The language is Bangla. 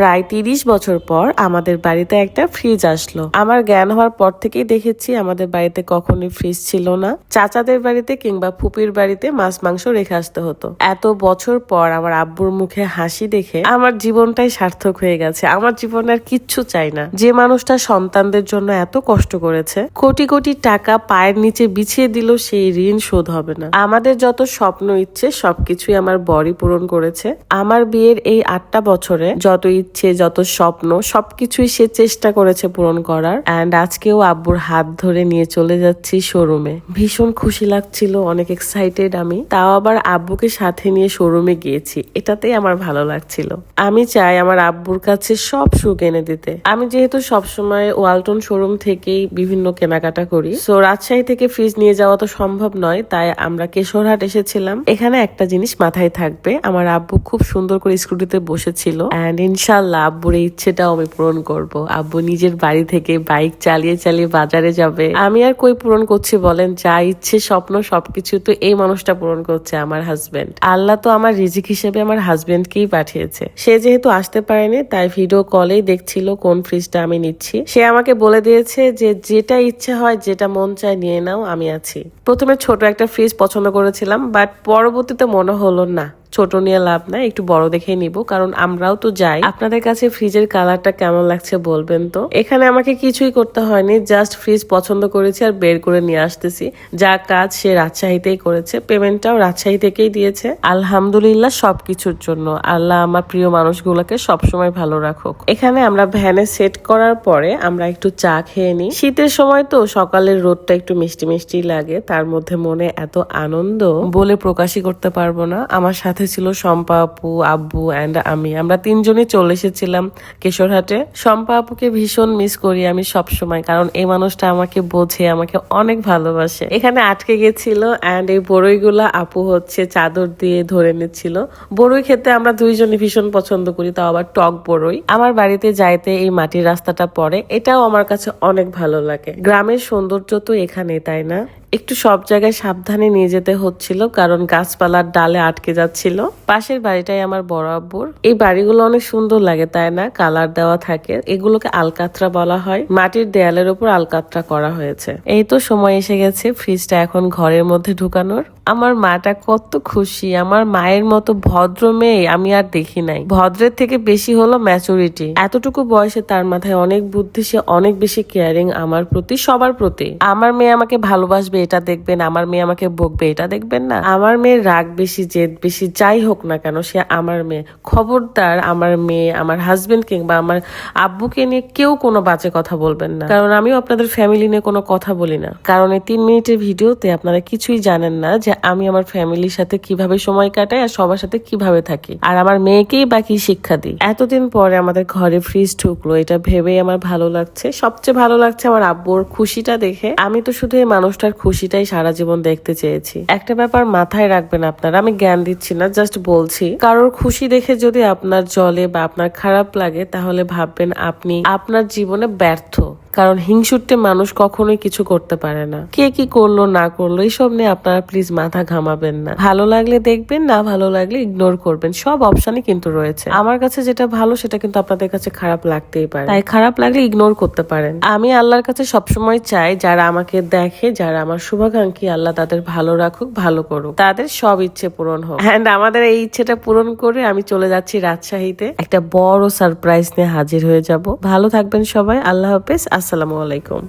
প্রায় তিরিশ বছর পর আমাদের বাড়িতে একটা ফ্রিজ আসলো। আমার জ্ঞান হওয়ার পর থেকেই দেখেছি আমাদের বাড়িতে কখনোই ফ্রিজ ছিল না। চাচাদের বাড়িতে কিংবা ফুপির বাড়িতে মাছ, মাংস রেখে আসতে হতো। এত বছর পর আমার আব্বুর মুখে হাসি দেখে আমার জীবনটাই সার্থক হয়ে গেছে। আমার জীবনে আর কিচ্ছু চাই না। যে মানুষটা সন্তানদের জন্য এত কষ্ট করেছে, কোটি কোটি টাকা পায়ের নিচে বিছিয়ে দিল সেই ঋণ শোধ হবে না। আমাদের যত স্বপ্ন, ইচ্ছে সবকিছুই আমার বরই পূরণ করেছে। আমার বিয়ের এই আটটা বছরে যত ইচ্ছে যত স্বপ্ন, সবকিছুই সে চেষ্টা করেছে পূরণ করার। অ্যান্ড আজকেও আব্বুর হাত ধরে নিয়ে চলে যাচ্ছি শোরুমে ভীষণ খুশি লাগছিল, অনেক এক্সাইটেড আমি। তাও আবার আব্বুকে সাথে নিয়ে শোরুমে গিয়েছি। এটাতেই আমার ভালো লাগছিল। আমি চাই আমার আব্বুর কাছে সব সুখ এনে দিতে। আমি যেহেতু সবসময় ওয়ালটন শোরুম থেকেই বিভিন্ন কেনাকাটা করি। সো রাজশাহী থেকে ফ্রিজ নিয়ে যাওয়া তো সম্ভব নয়, তাই আমরা কেশরহাট এসেছিলাম। এখানে একটা জিনিস মাথায় থাকবে, আমার আব্বু খুব সুন্দর করে স্কুটিতে বসেছিল। অ্যান্ড ইনশাল্লাহ আব্বুর এই ইচ্ছেটাও আমি পূরণ করব। আব্বু নিজের বাড়ি থেকে বাইক চালিয়ে চালিয়ে বাজারে যাবে। আমি আর কই পূরণ করছি বলেন? যা ইচ্ছে, স্বপ্ন, সবকিছু তো এই মানুষটা পূরণ করছে আমার হাজবেন্ড আল্লাহ তো আমার রিজিক হিসেবে আমার হাজবেন্ডকেই পাঠিয়েছে। সে যেহেতু আসতে পারেনি, তাই ভিডিও কলেই দেখছিল কোন ফ্রিজটা আমি নিচ্ছি। সে আমাকে বলে দিয়েছে যে, যেটা ইচ্ছে হয়, যেটা মন চায় নিয়ে নাও, আমি আছি। প্রথমে ছোট একটা ফ্রিজ পছন্দ করেছিলাম বাট পরবর্তীতে মনে হলো না। ছোট নিয়ে লাভ নাই, একটু বড় দেখে নিব, কারণ আমরাও তো যাই। আপনাদের কাছে ফ্রিজের কালারটা কেমন লাগছে বলবেন তো? এখানে আমাকে কিছুই করতে হয়নি, জাস্ট ফ্রিজ পছন্দ করেছি আর বের করে নিয়ে আসতেছি। যা কাজ সে রাজশাহীতেই করেছে, পেমেন্টটাও রাজশাহী থেকেই দিয়েছে। আলহামদুলিল্লাহ সবকিছুর জন্য, আল্লাহ আমার প্রিয় মানুষগুলোকে সবসময় ভালো রাখুক। এখানে আমরা ভ্যানে সেট করার পরে আমরা একটু চা খেয়ে নিই। শীতের সময় তো সকালের রোদটা একটু মিষ্টি মিষ্টি লাগে, তার মধ্যে মনে এত আনন্দ বলে প্রকাশই করতে পারব না। আমার সাথে ছিল শম্পা আপু, আব্বু অ্যান্ড আমি। আমরা তিনজনই চলে এসেছিলাম কেশরহাটে। শম্পা আপুকে ভীষণ মিস করি আমি সব সময় কারণ এই মানুষটা আমাকে বোঝে, আমাকে অনেক ভালোবাসে। এখানে আটকে গেছিল অ্যান্ড এই বড়ইগুলা আপু হচ্ছে চাদর দিয়ে ধরে নিচ্ছিল। বড়ই খেতে আমরা দুইজনই ভীষণ পছন্দ করি, তাও আবার টক বড়ই। আমার বাড়িতে যাইতে এই মাটির রাস্তাটা পড়ে, এটাও আমার কাছে অনেক ভালো লাগে। গ্রামের সৌন্দর্য তো এখানে তাই না? একটু সব জায়গায় সাবধানে নিয়ে যেতে হচ্ছিল, কারণ গাছপালার ডালে আটকে যাচ্ছিল। পাশের বাড়িটাই আমার বড় আব্বুর। এই বাড়িগুলো অনেক সুন্দর লাগে, তাই না? কালার দেওয়া থাকে। এগুলোকে আলকাতরা বলা হয়। মাটির দেয়ালের উপর আলকাতরা করা হয়েছে। এই তো সময় এসে গেছে, ফ্রিজটা এখন ঘরের মধ্যে ঢুকানোর। আমার মাটা কত খুশি, আমার মায়ের মতো ভদ্র মেয়ে, আমি আর দেখি নাই। ভদ্রের থেকে বেশি হলো ম্যাচুরিটি এতটুকু বয়সে তার মাথায় অনেক বুদ্ধি, সে অনেক বেশি কেয়ারিং আমার প্রতি, সবার প্রতি। আমার মেয়ে আমাকে ভালোবাসবে এটা দেখবেন, আমার মেয়ে আমাকে বকবে, এটা দেখবেন না। আমার মেয়ের রাগ বেশি, জেদ বেশি, যাই হোক না কেন, সে আমার মেয়ে। খবরদার আমার মেয়ে, আমার হাজবেন্ড কিংবা আমার আব্বুকে নিয়ে কেউ কোনো বাজে কথা বলবেন না। কারণ আমিও আপনাদের ফ্যামিলি নিয়ে কোনো কথা বলি না। কারণ এই তিন মিনিটের ভিডিওতে আপনারা কিছুই জানেন না যে আমি আমার ফ্যামিলির সাথে কীভাবে সময় কাটাই আর সবার সাথে কীভাবে থাকি। আর আমার মেয়েকেই বাকি শিক্ষা দিই? এতদিন পরে আমাদের ঘরে ফ্রিজ ঢুকলো, এটা ভেবেই আমার ভালো লাগছে। সবচেয়ে ভালো লাগছে আমার আব্বুর খুশিটা দেখে। আমি তো শুধু এই মানুষটার খুশিটাই সারা জীবন দেখতে চেয়েছি। একটা ব্যাপার মাথায় রাখবেন আপনারা, আমি জ্ঞান দিচ্ছি না জাস্ট বলছি। কারোর খুশি দেখে যদি আপনার জলে বা আপনার খারাপ লাগে, তাহলে ভাববেন আপনি আপনার জীবনে ব্যর্থ। কারণ হিংসুটে মানুষ কখনোই কিছু করতে পারে না। কে কি করল, না করল, এইসব নিয়ে আপনারা প্লিজ মাথা ঘামাবেন না। ভালো লাগলে দেখবেন, না ভালো লাগলে ইগনোর করবেন। সব অপশনই কিন্তু রয়েছে। আমার কাছে যেটা ভালো, সেটা কিন্তু আপনাদের কাছে খারাপ লাগতেই পারে। তাই খারাপ লাগলে ইগনোর করতে পারেন। আমি আল্লাহর কাছে সবসময় চাই, যারা আমাকে দেখে, যারা আমার শুভাকাঙ্ক্ষী আল্লাহ তাদের ভালো রাখুক ভালো করুক। তাদের সব ইচ্ছে পূরণ হোক। অ্যান্ড আমাদের এই ইচ্ছেটা পূরণ করে আমি চলে যাচ্ছি রাজশাহীতে। একটা বড় সারপ্রাইজ নিয়ে হাজির হয়ে যাব। ভালো থাকবেন সবাই আল্লাহ হাফেজ আসসালামু আলাইকুম।